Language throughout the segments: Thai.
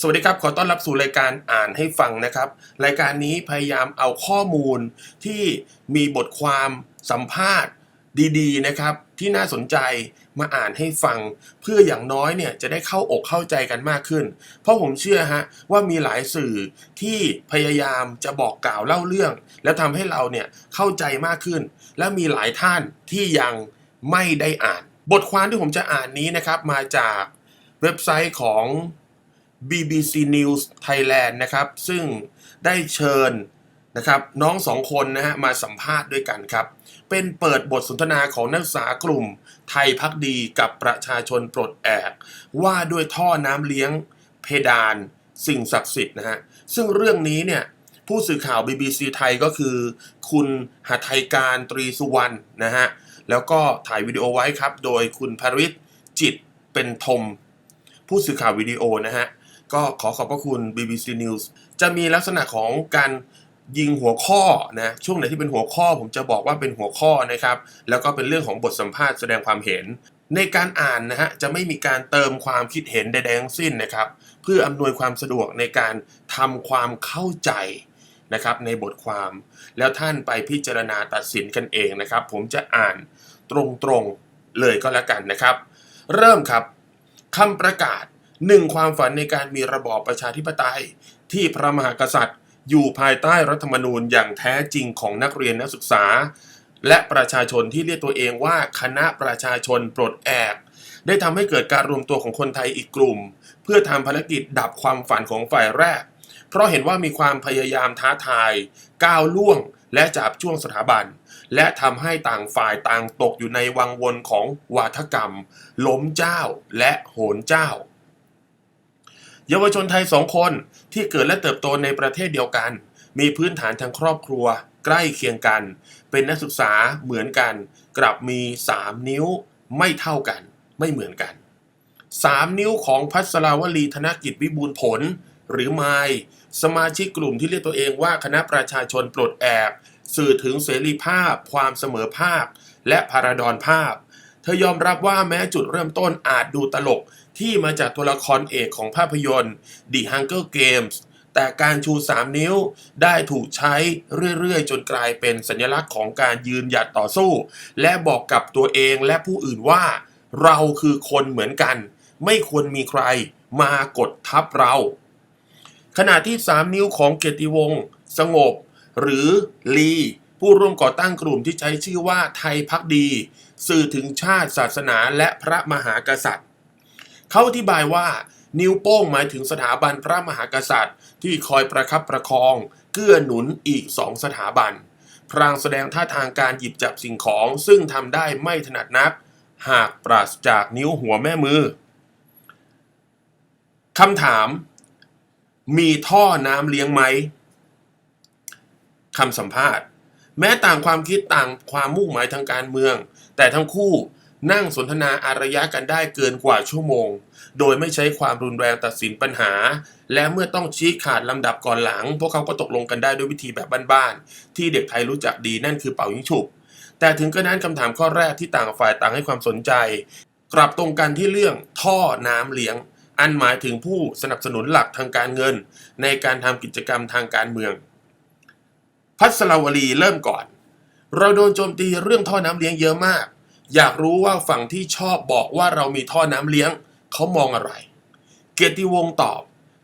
สวัสดีครับ ขอต้อนรับสู่รายการอ่านให้ฟังนะครับ รายการนี้พยายามเอาข้อมูลที่มีบทความสัมภาษณ์ดีๆนะครับ ที่น่าสนใจมาอ่านให้ฟัง เพื่ออย่างน้อยเนี่ยจะได้เข้าอกเข้าใจกันมากขึ้น เพราะผมเชื่อฮะว่ามีหลายสื่อที่พยายามจะบอกกล่าวเล่าเรื่อง แล้วทำให้เราเนี่ยเข้าใจมากขึ้น และมีหลายท่านที่ยังไม่ได้อ่าน บทความที่ผมจะอ่านนี้นะครับมาจากเว็บไซต์ของ BBC News Thailand นะครับ ซึ่งได้เชิญนะครับน้องสองคนนะฮะมาสัมภาษณ์ด้วยกันครับ เป็นเปิดบทสนทนาของนักศึกษากลุ่มไทยพักดีกับประชาชนปลดแอก ว่าด้วยท่อน้ำเลี้ยงเพดานสิ่งศักดิ์สิทธิ์นะฮะซึ่งเรื่องนี้เนี่ยผู้สื่อข่าว BBC ไทยก็คือ คุณหทัยการตรีสุวรรณนะฮะแล้วก็ถ่ายวิดีโอไว้ครับ โดยคุณภริศจิตเป็นธมผู้สื่อข่าววิดีโอนะฮะ ก็ขอขอบพระคุณ BBC News จะมีลักษณะของการยิงหัวข้อนะช่วงไหนที่เป็นหัวข้อผมจะบอกว่าเป็นหัวข้อนะครับ แล้วก็เป็นเรื่องของบทสัมภาษณ์แสดงความเห็น ในการอ่านนะฮะจะไม่มีการเติมความคิดเห็นใดๆทั้งสิ้นนะครับ เพื่ออำนวยความสะดวกในการทำความเข้าใจนะครับในบทความแล้วท่านไปพิจารณาตัดสินกันเองนะครับ ผมจะอ่านตรงๆเลยก็แล้วกันนะครับ เริ่มครับคำประกาศ หนึ่งความฝันในการมีระบอบประชาธิปไตย ที่พระมหากษัตริย์ อยู่ภายใต้รัฐธรรมนูญอย่างแท้จริงของนักเรียนนักศึกษา และประชาชนที่เรียกตัวเองว่าคณะประชาชนปลดแอกได้ทำให้เกิดการรวมตัวของคนไทยอีกกลุ่ม เพื่อทำภารกิจดับความฝันของฝ่ายแรก เพราะเห็นว่ามีความพยายามท้าทาย ก้าวล่วง และจับช่วงสถาบัน และทำให้ต่างฝ่ายต่างตกอยู่ในวังวนของวาทกรรม ล้มเจ้าและโหนเจ้า เยาวชนไทยสองคนที่เกิดและเติบโตในประเทศเดียวกัน มีพื้นฐานทางครอบครัว ใกล้เคียงกัน เป็นนักศึกษาเหมือนกัน กลับมี 3 นิ้วไม่เท่ากัน ไม่เหมือนกัน 3 นิ้วของพัสราวลีธนกิจวิบูลผล หรือไมายสมาชิกกลุ่มที่เรียกตัวเองว่าคณะประชาชนปลดแอกสื่อถึงเสรีภาพ ความเสมอภาค และพาราดอนภาพ เธอยอมรับว่าแม้จุดเริ่มต้นอาจดูตลก ที่มาจากตัวละครเอกของภาพยนตร์ The Hunger Games แต่การชู 3 นิ้วได้ถูกใช้เรื่อยๆ จนกลายเป็นสัญลักษณ์ของการยืนหยัดต่อสู้ และบอกกับตัวเองและผู้อื่นว่า เราคือคนเหมือนกัน ไม่ควรมีใครมากดทับเรา ขณะที่ 3 นิ้วของเกติวงศ์สงบ หรือลี ผู้ร่วมก่อตั้งกลุ่มที่ใช้ชื่อว่าไทยพักดี สื่อถึงชาติศาสนาและพระมหากษัตริย์ เขาอธิบายว่านิ้วโป้งหมายถึงสถาบันพระมหากษัตริย์ ที่คอยประคับประคอง เกื้อหนุนอีกสองสถาบัน พรางแสดงท่าทางการหยิบจับสิ่งของ ซึ่งทำได้ไม่ถนัดนัก หากปราศจากนิ้วหัวแม่มือคำถาม มีท่อน้ำเลี้ยงไหมคำสัมภาษณ์ แม้ต่างความคิดต่างความมุ่งหมายทางการเมือง แต่ทั้งคู่ นั่งสนทนาอารยะกันได้เกินกว่าชั่วโมง โดยไม่ใช้ความรุนแรงตัดสินปัญหา และเมื่อต้องชี้ขาดลำดับก่อนหลัง พวกเขาก็ตกลงกันได้ด้วยวิธีแบบบ้านๆ ที่เด็กไทยรู้จักดีนั่นคือเป่ายิงฉุบ แต่ถึงกระนั้นคำถามข้อแรกที่ต่างฝ่ายต่างให้ความสนใจ กลับตรงกันที่เรื่องท่อน้ำเลี้ยง อันหมายถึงผู้สนับสนุนหลักทางการเงิน ในการทำกิจกรรมทางการเมือง พัสราวลีเริ่มก่อน เราโดนโจมตีเรื่องท่อน้ำเลี้ยงเยอะมาก อยากรู้ว่าฝั่งที่ชอบบอกว่าเรามีท่อน้ำเลี้ยง เขามองอะไร เกียรติวงศ์ตอบ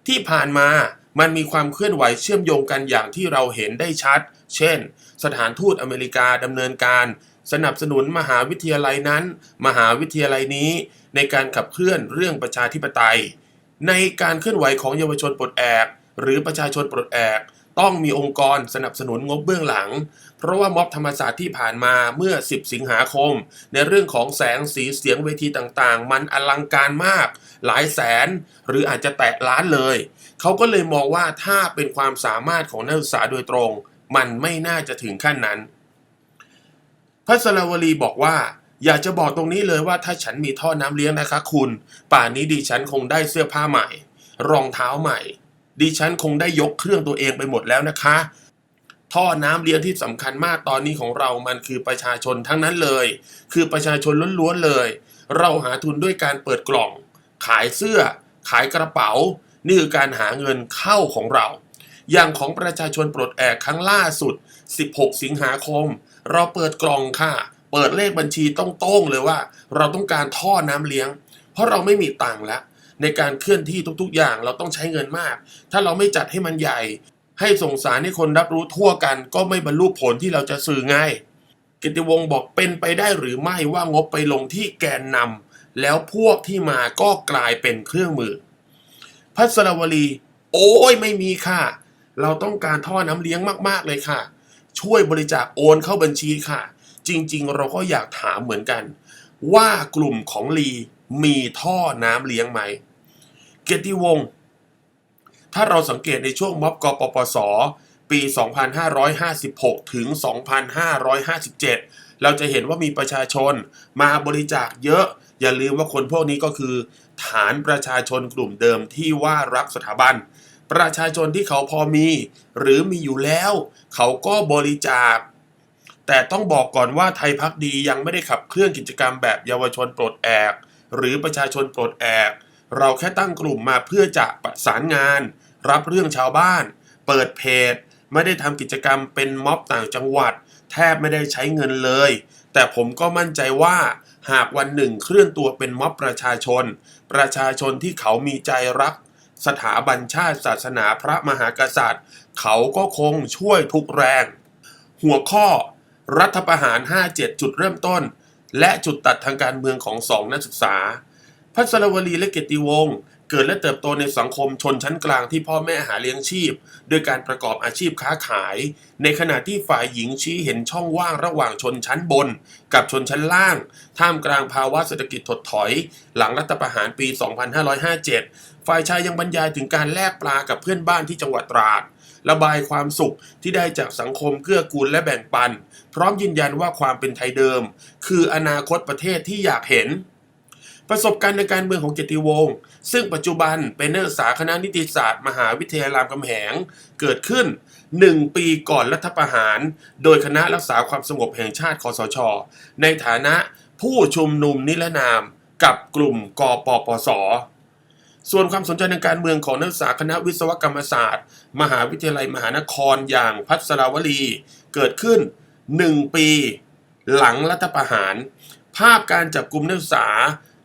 ที่ผ่านมามันมีความเคลื่อนไหวเชื่อมโยงกันอย่างที่เราเห็นได้ชัด เช่น สถานทูตอเมริกาดำเนินการ สนับสนุนมหาวิทยาลัยนั้น มหาวิทยาลัยนี้ ในการขับเคลื่อนเรื่องประชาธิปไตย ในการเคลื่อนไหวของเยาวชนปลดแอก หรือประชาชนปลดแอก ต้องมีองค์กรสนับสนุนงบเบื้องหลัง เพราะว่าม็อบธรรมศาสตร์ที่ผ่านมาเมื่อ 10 สิงหาคม ในเรื่องของแสงสีเสียงเวทีต่างๆ มันอลังการมาก หลายแสน หรืออาจจะแตะล้านเลย เขาก็เลยมองว่าถ้าเป็นความสามารถของนักศึกษาโดยตรง มันไม่น่าจะถึงขั้นนั้น พัสราวลีบอกว่าอยากจะบอกตรงนี้เลยว่าถ้าฉันมีท่อน้ำเลี้ยงนะคะคุณ ป่านนี้ดิฉันคงได้เสื้อผ้าใหม่ รองเท้าใหม่ ดิฉันคงได้ยกเครื่องตัวเองไปหมดแล้วนะคะ ท่อน้ำเลี้ยงที่สำคัญมากตอนนี้ของเรามันคือประชาชนทั้งนั้นเลย คือประชาชนล้วนๆเลย เราหาทุนด้วยการเปิดกล่อง ขายเสื้อ ขายกระเป๋า นี่คือการหาเงินเข้าของเรา อย่างของประชาชนปลดแอกครั้งล่าสุด 16 สิงหาคม เราเปิดกล่องค่ะ เปิดเลขบัญชีต้องโต้งเลยว่า เราต้องการท่อน้ำเลี้ยง เพราะเราไม่มีตังค์แล้วในการเคลื่อนที่ทุกๆอย่างเราต้องใช้เงินมาก ถ้าเราไม่จัดให้มันใหญ่ ให้ส่งสารให้คนรับรู้ทั่วกัน ก็ไม่บรรลุผลที่เราจะสื่อไงกิติวงศ์บอกเป็นไปได้หรือไม่ว่างบไปลงที่แกนนำแล้วพวกที่มาก็กลายเป็นเครื่องมือ พัสรวลี โอ้ยไม่มีค่ะ เราต้องการท่อน้ำเลี้ยงมากๆเลยค่ะ ช่วยบริจาคโอนเข้าบัญชีค่ะ จริงๆ เราก็อยากถามเหมือนกัน ว่ากลุ่มของลีมีท่อน้ำเลี้ยงไหมเกียรติวงศ์ ถ้าเราสังเกตในช่วงม็อบกปปส ปี 2556 ถึง 2557 เราจะเห็นว่ามีประชาชนมาบริจาคเยอะ อย่าลืมว่าคนพวกนี้ก็คือ ฐานประชาชนกลุ่มเดิมที่ว่ารักสถาบัน ประชาชนที่เขาพอมี หรือมีอยู่แล้ว เขาก็บริจาคแต่ต้องบอกก่อนว่าไทยพักดียังไม่ได้ขับเคลื่อนกิจกรรมแบบเยาวชนปลดแอก หรือประชาชนปลดแอก เราแค่ตั้งกลุ่มมาเพื่อจะประสานงาน รับเรื่องชาวบ้าน เปิดเพจ ไม่ได้ทำกิจกรรมเป็นม็อบต่างจังหวัด แทบไม่ได้ใช้เงินเลย แต่ผมก็มั่นใจว่าหากวันหนึ่งเคลื่อนตัวเป็นม็อบประชาชน ประชาชนที่เขามีใจรัก สถาบันชาติศาสนาพระมหากษัตริย์ เขาก็คงช่วยทุกแรง หัวข้อ รัฐประหาร 57 จุดเริ่มต้น และจุดตัดทางการเมืองของสองนักศึกษา พัสรวลีและเกติวงศ์ เกิดและเติบโตในสังคมชนชั้นกลางที่พ่อแม่หาเลี้ยงชีพด้วยการประกอบอาชีพค้าขาย ในขณะที่ฝ่ายหญิงชี้เห็นช่องว่างระหว่างชนชั้นบน กับชนชั้นล่าง ท่ามกลางภาวะเศรษฐกิจถดถอย หลังรัฐประหารปี 2557 ฝ่ายชายยังบรรยายถึงการแลกปลากับเพื่อนบ้านที่จังหวัดตราดระบายความสุขที่ได้จากสังคมเกื้อกูลและแบ่งปัน พร้อมยืนยันว่าความเป็นไทยเดิม คืออนาคตประเทศที่อยากเห็น ประสบการณ์ในการเมืองของเกติวงศ์ ซึ่งปัจจุบันเป็นนักศึกษาคณะนิติศาสตร์ มหาวิทยาลัยรามคำแหง เกิดขึ้น 1 ปีก่อนรัฐประหาร โดยคณะรักษาความสงบแห่งชาติคอสช ในฐานะผู้ชุมนุมนิรนามกับกลุ่มกปปสส่วนความสนใจในการเมืองของนักศึกษาคณะวิศวกรรมศาสตร์ มหาวิทยาลัยมหานครอย่างพัสราวลี เกิดขึ้น 1 ปี หลังรัฐประหาร ภาพการจับกลุ่มนักศึกษา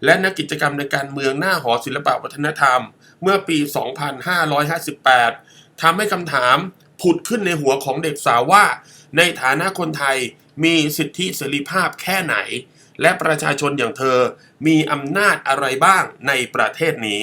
และนักกิจกรรมในการเมืองหน้าหอศิลปวัฒนธรรม เมื่อปี 2558 ทำให้คำถามผุดขึ้นในหัวของเด็กสาวว่า ในฐานะคนไทยมีสิทธิเสรีภาพแค่ไหน และประชาชนอย่างเธอมีอำนาจอะไรบ้างในประเทศนี้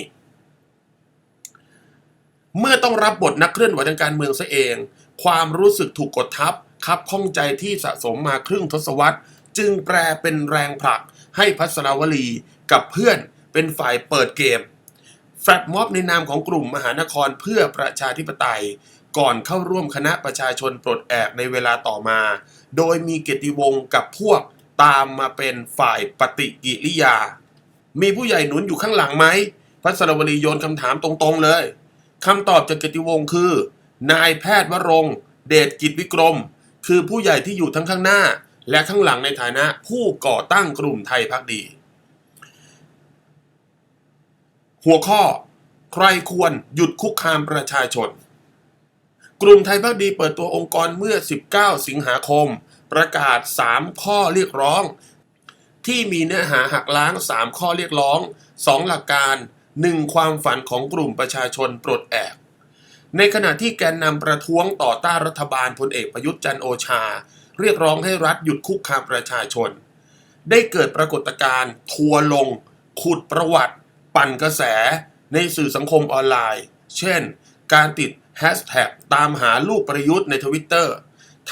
เมื่อต้องรับบทนักเคลื่อนไหวทางการเมืองซะเอง ความรู้สึกถูกกดทับคับข้องใจที่สะสมมาครึ่งทศวรรษ จึงแปลเป็นแรงผลักให้พัสราวลี กับเพื่อนเป็นฝ่ายเปิดเกมแฟลตม็อบในนามของกลุ่มมหานครเพื่อประชาธิปไตย ก่อนเข้าร่วมคณะประชาชนปลดแอกในเวลาต่อมา โดยมีเกียรติวงศ์กับพวกตามมาเป็นฝ่ายปฏิกิริยา มีผู้ใหญ่หนุนอยู่ข้างหลังไหมพัสรวลีโยนคำถามตรงๆเลยคำตอบจากเกียรติวงศ์คือ นายแพทย์วรงเดชกิจวิกรม คือผู้ใหญ่ที่อยู่ทั้งข้างหน้า และข้างหลังในฐานะผู้ก่อตั้งกลุ่มไทยพักดี หัวข้อ ใครควรหยุดคุกคามประชาชน กลุ่มไทยพักดีเปิดตัวองค์กรเมื่อ 19 สิงหาคม ประกาศ 3 ข้อเรียกร้อง ที่มีเนื้อหาหักล้าง 3 ข้อเรียกร้อง 2 หลักการ 1 ความฝันของกลุ่มประชาชนปลดแอกในขณะที่แกนนำประท้วงต่อต้านรัฐบาลพลเอกประยุทธ์จันโอชา เรียกร้องให้รัฐหยุดคุกคามประชาชน ได้เกิดปรากฏการณ์ทัวร์ลง ขุดประวัติ ปั่นกระแสในสื่อสังคมออนไลน์ เช่น การติดแฮชแท็กตามหาลูกประยุทธ์ในทวิตเตอร์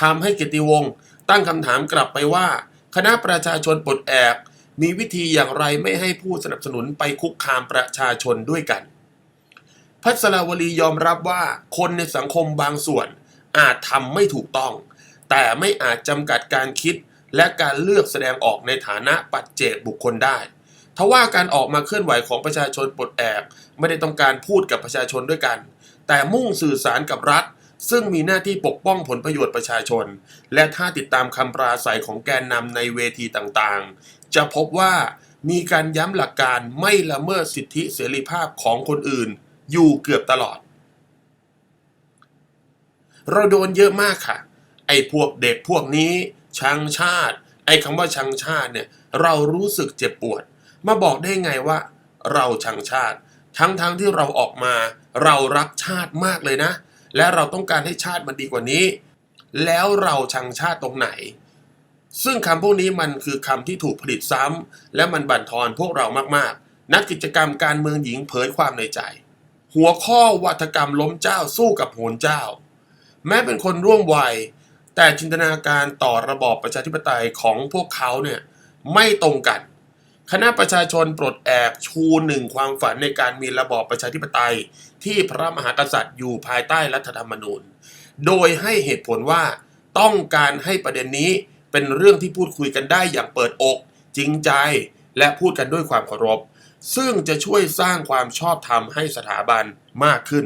ทำให้เกียรติวงศ์ตั้งคำถามกลับไปว่า คณะประชาชนปลดแอกมีวิธีอย่างไรไม่ให้ผู้สนับสนุนไปคุกคามประชาชนด้วยกัน พัสราวลียอมรับว่าคนในสังคมบางส่วนอาจทำไม่ถูกต้อง แต่ไม่อาจจำกัดการคิดและการเลือกแสดงออกในฐานะปัจเจกบุคคลได้ ทว่าการออกมาเคลื่อนไหวของประชาชนปลดแอกไม่ได้ต้องการพูดกับประชาชนด้วยกัน แต่มุ่งสื่อสารกับรัฐ ซึ่งมีหน้าที่ปกป้องผลประโยชน์ประชาชน และถ้าติดตามคำปราศัยของแกนนำในเวทีต่างๆ จะพบว่ามีการย้ำหลักการไม่ละเมิดสิทธิเสรีภาพของคนอื่น อยู่เกือบตลอด เราโดนเยอะมากค่ะ ไอ้พวกเด็กพวกนี้ชังชาติ ไอ้คำว่าชังชาติเนี่ยเรารู้สึกเจ็บปวด มาบอกได้ไงว่า เราชังชาติ ทั้งๆทที่เราออกมา เรารักชาติมากเลยนะ และเราต้องการให้ชาติมันดีกว่านี้ แล้วเราชังชาติตรงไหน ซึ่งคำพวกนี้มันคือคำที่ถูกผลิตซ้ำและมันบั่นทอนพวกเรามากๆ นักกิจกรรมการเมืองหญิงเผยความในใจ หัวข้อวัฒกรรมล้มเจ้าสู้กับโหนเจ้า แม้เป็นคนร่วมวัยแต่จินตนาการต่อระบอบประชาธิปไตยของพวกเขาเนี่ยไม่ตรงกัน คณะประชาชนปลดแอกชูหนึ่งความฝันในการมีระบอบประชาธิปไตย ที่พระมหากษัตริย์อยู่ภายใต้รัฐธรรมนูญ โดยให้เหตุผลว่าต้องการให้ประเด็นนี้เป็นเรื่องที่พูดคุยกันได้อย่างเปิดอก จริงใจ และพูดกันด้วยความเคารพ ซึ่งจะช่วยสร้างความชอบธรรมให้สถาบันมากขึ้น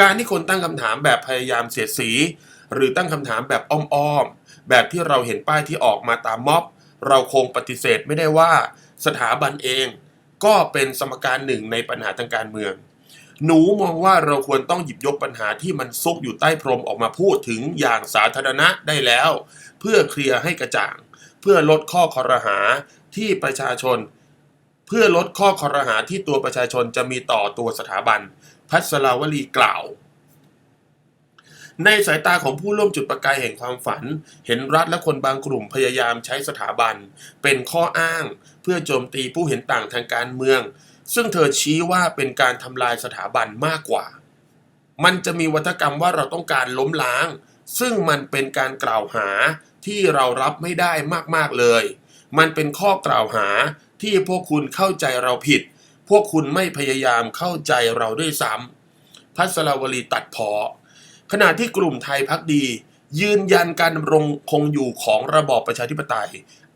การที่คนตั้งคำถามแบบพยายามเสียดสี หรือตั้งคำถามแบบอ้อมๆแบบที่เราเห็นป้ายที่ออกมาตามม็อบ เราคงปฏิเสธไม่ได้ว่าสถาบันเองก็เป็นสมการหนึ่งในปัญหาทางการเมือง หนูมองว่าเราควรต้องหยิบยกปัญหาที่มันซุกอยู่ใต้พรมออกมาพูดถึงอย่างสาธารณะได้แล้ว เพื่อเคลียร์ให้กระจ่าง เพื่อลดข้อคอรหาที่ประชาชน เพื่อลดข้อคอรหาที่ตัวประชาชนจะมีต่อตัวสถาบัน พัสราวลีกล่าว ในสายตาของผู้ร่วมจุดประกายแห่งความฝัน เห็นรัฐและคนบางกลุ่มพยายามใช้สถาบัน เป็นข้ออ้าง เพื่อโจมตีผู้เห็นต่างทางการเมือง ซึ่งเธอชี้ว่าเป็นการทำลายสถาบันมากกว่า มันจะมีวัฒกรรมว่าเราต้องการล้มล้าง ซึ่งมันเป็นการกล่าวหาที่เรารับไม่ได้มากๆเลย มันเป็นข้อกล่าวหาที่พวกคุณเข้าใจเราผิด พวกคุณไม่พยายามเข้าใจเราด้วยซ้ำพัสราวลีตัดพอ ขณะที่กลุ่มไทยพักดี ยืนยันการดำรงคงอยู่ของระบอบประชาธิปไตย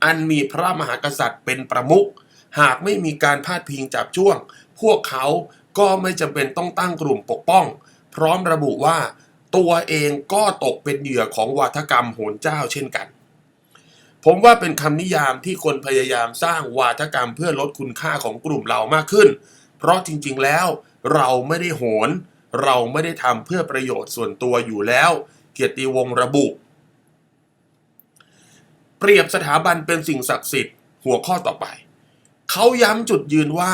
อันมีพระมหากษัตริย์เป็นประมุขหากไม่มีการพาดพิงจับจ้วง พวกเขาก็ไม่จำเป็นต้องตั้งกลุ่มปกป้อง พร้อมระบุว่า ตัวเองก็ตกเป็นเหยื่อของวาทกรรมโหนเจ้าเช่นกัน ผมว่าเป็นคำนิยามที่คนพยายามสร้างวาทกรรมเพื่อลดคุณค่าของกลุ่มเรามากขึ้น เพราะจริงๆแล้วเราไม่ได้โหน เราไม่ได้ทำเพื่อประโยชน์ส่วนตัวอยู่แล้ว เกียรติวงศ์ระบุ เปรียบสถาบันเป็นสิ่งศักดิ์สิทธิ์หัวข้อต่อไป เขาย้ำจุดยืนว่า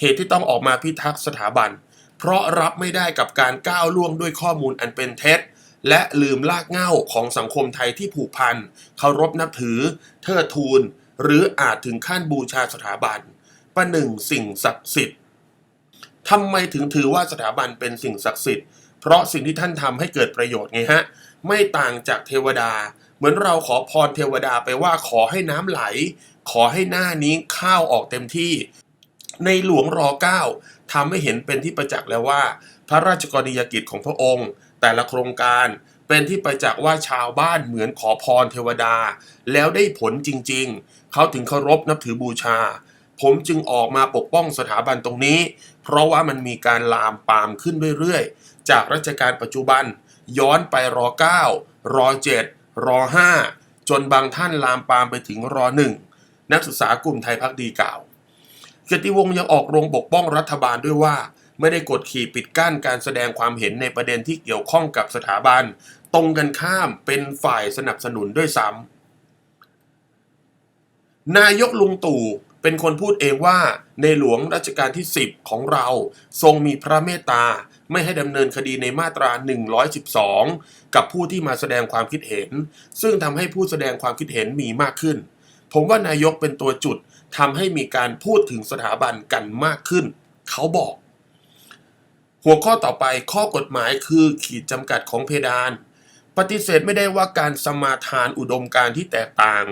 เหตุที่ต้องออกมาพิทักษ์สถาบัน เพราะรับไม่ได้กับการก้าวล่วงด้วยข้อมูลอันเป็นเท็จ และลืมลากเง้าของสังคมไทยที่ผูกพันเคารพนับถือ เทิดทูน หรืออาจถึงขั้นบูชาสถาบันประหนึ่งสิ่งศักดิ์สิทธิ์ ทำไมถึงถือว่าสถาบันเป็นสิ่งศักดิ์สิทธิ์ เพราะสิ่งที่ท่านทำให้เกิดประโยชน์ไงฮะ ไม่ต่างจากเทวดา เหมือนเราขอพรเทวดาไปว่าขอให้น้ำไหล ขอให้หน้านี้ข้าวออกเต็มที่ ในหลวงรอเก้าทำให้เห็นเป็นที่ประจักษ์แล้วว่า พระราชกรณียกิจของพระองค์ แต่ละโครงการเป็นที่ประจักษ์ว่าชาวบ้านเหมือนขอพรเทวดา แล้วได้ผลจริง ๆ เขาถึงเคารพนับถือบูชา ผมจึงออกมาปกป้องสถาบันตรงนี้ เพราะว่ามันมีการลามปามขึ้นเรื่อยๆ จากรัชกาลปัจจุบัน ย้อนไปรอ9รอ7รอ5จนบางท่านลามปามไปถึงรอ1นักศึกษากลุ่มไทยพักดีกล่าวเกียรติวงศ์ยังออกโรงปกป้องรัฐบาลด้วยว่า ไม่ได้กดขี่ปิดกั้นการแสดงความเห็นในประเด็นที่เกี่ยวข้องกับสถาบัน ตรงกันข้ามเป็นฝ่ายสนับสนุนด้วยซ้ำนายกลุงตู่ เป็นคนพูดเองว่าในหลวงรัชกาลที่ 10 ของเรา ทรงมีพระเมตตา ไม่ให้ดำเนินคดีในมาตรา 112 กับผู้ที่มาแสดงความคิดเห็น ซึ่งทำให้ผู้แสดงความคิดเห็นมีมากขึ้น ผมว่านายกเป็นตัวจุดทำให้มีการพูดถึงสถาบันกันมากขึ้น เขาบอก หัวข้อต่อไปข้อกฎหมายคือขีดจำกัดของเพดานปฏิเสธไม่ได้ว่าการสมาทานอุดมการที่แตกต่าง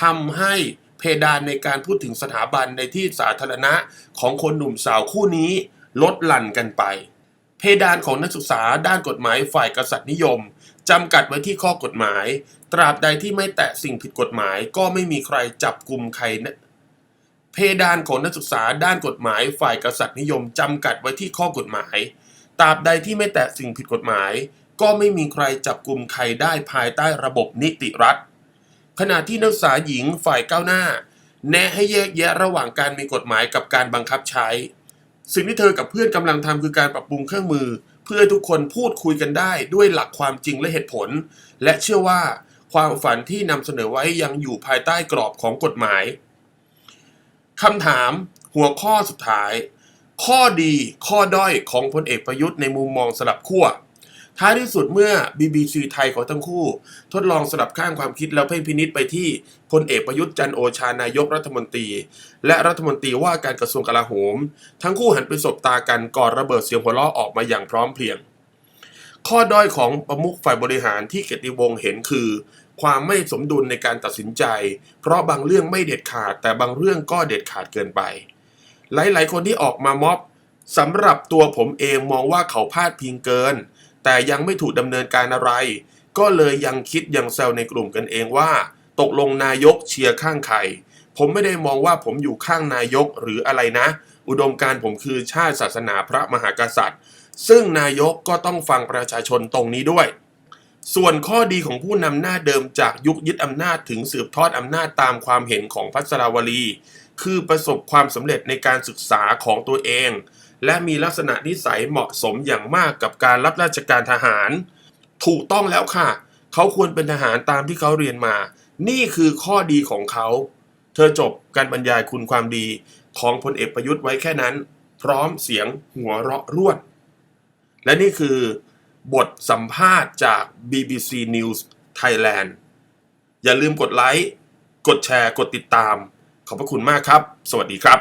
ทำให้ เพดานในการพูดถึงสถาบันในที่สาธารณะของคนหนุ่มสาวคู่นี้ลดหลั่นกันไป เพดานของนักศึกษาด้านกฎหมายฝ่ายกษัตริย์นิยมจำกัดไว้ที่ข้อกฎหมาย ตราบใดที่ไม่แตะสิ่งผิดกฎหมาย ก็ไม่มีใครจับกลุ่มใครนะเพดานของนักศึกษาด้านกฎหมายฝ่ายกษัตริย์นิยมจำกัดไว้ที่ข้อกฎหมาย ตราบใดที่ไม่แตะสิ่งผิดกฎหมาย ก็ไม่มีใครจับกลุ่มใครได้ภายใต้ระบบนิติรัฐ ขณะที่นักศึกษาหญิงฝ่ายก้าวหน้า แนะให้แยกแยะระหว่างการมีกฎหมายกับการบังคับใช้ สิ่งที่เธอกับเพื่อนกำลังทำคือการปรับปรุงเครื่องมือ เพื่อทุกคนพูดคุยกันได้ด้วยหลักความจริงและเหตุผล และเชื่อว่าความฝันที่นำเสนอไว้ยังอยู่ภายใต้กรอบของกฎหมายคำถาม หัวข้อสุดท้าย ข้อดีข้อด้อยของพลเอกประยุทธ์ในมุมมองสลับขั้ว ท้ายที่สุดเมื่อ BBC ไทยของทั้งคู่ ทดลองสลับข้างความคิดแล้วเพ่งพินิษไปที่พลเอกประยุทธ์จันโอชานายกรัฐมนตรี และรัฐมนตรีว่าการกระทรวงกลาโหม ทั้งคู่หันไปสบตากันก่อนระเบิดเสียงหัวเราะออกมาอย่างพร้อมเพรียง ข้อด้อยของประมุขฝ่ายบริหารที่เกียรติวงศ์เห็นคือ ความไม่สมดุลในการตัดสินใจ เพราะบางเรื่องไม่เด็ดขาด แต่บางเรื่องก็เด็ดขาดเกินไป หลายๆ คนที่ออกมาม็อบสำหรับตัวผมเองมองว่าเขาพลาดพิงเกิน แต่ยังไม่ถูกดำเนินการอะไร ก็เลยยังคิดยังแซวในกลุ่มกันเองว่า ตกลงนายกเชียร์ข้างใคร ผมไม่ได้มองว่าผมอยู่ข้างนายกหรืออะไรนะ อุดมการผมคือชาติศาสนาพระมหากษัตริย์ ซึ่งนายกก็ต้องฟังประชาชนตรงนี้ด้วย ส่วนข้อดีของผู้นำหน้าเดิมจากยุคยึดอำนาจถึงสืบทอดอำนาจตามความเห็นของพัสราวลี คือประสบความสำเร็จในการศึกษาของตัวเอง และมีลักษณะนิสัยเหมาะสมอย่างมากกับการรับราชการทหาร ถูกต้องแล้วค่ะ เขาควรเป็นทหารตามที่เขาเรียนมา นี่คือข้อดีของเขา เธอจบการบรรยายคุณความดีของพลเอกประยุทธ์ไว้แค่นั้น พร้อมเสียงหัวเราะร่วน และนี่คือบทสัมภาษณ์จาก BBC News Thailand อย่าลืมกดไลค์ กดแชร์ กดติดตาม ขอบพระคุณมากครับ สวัสดีครับ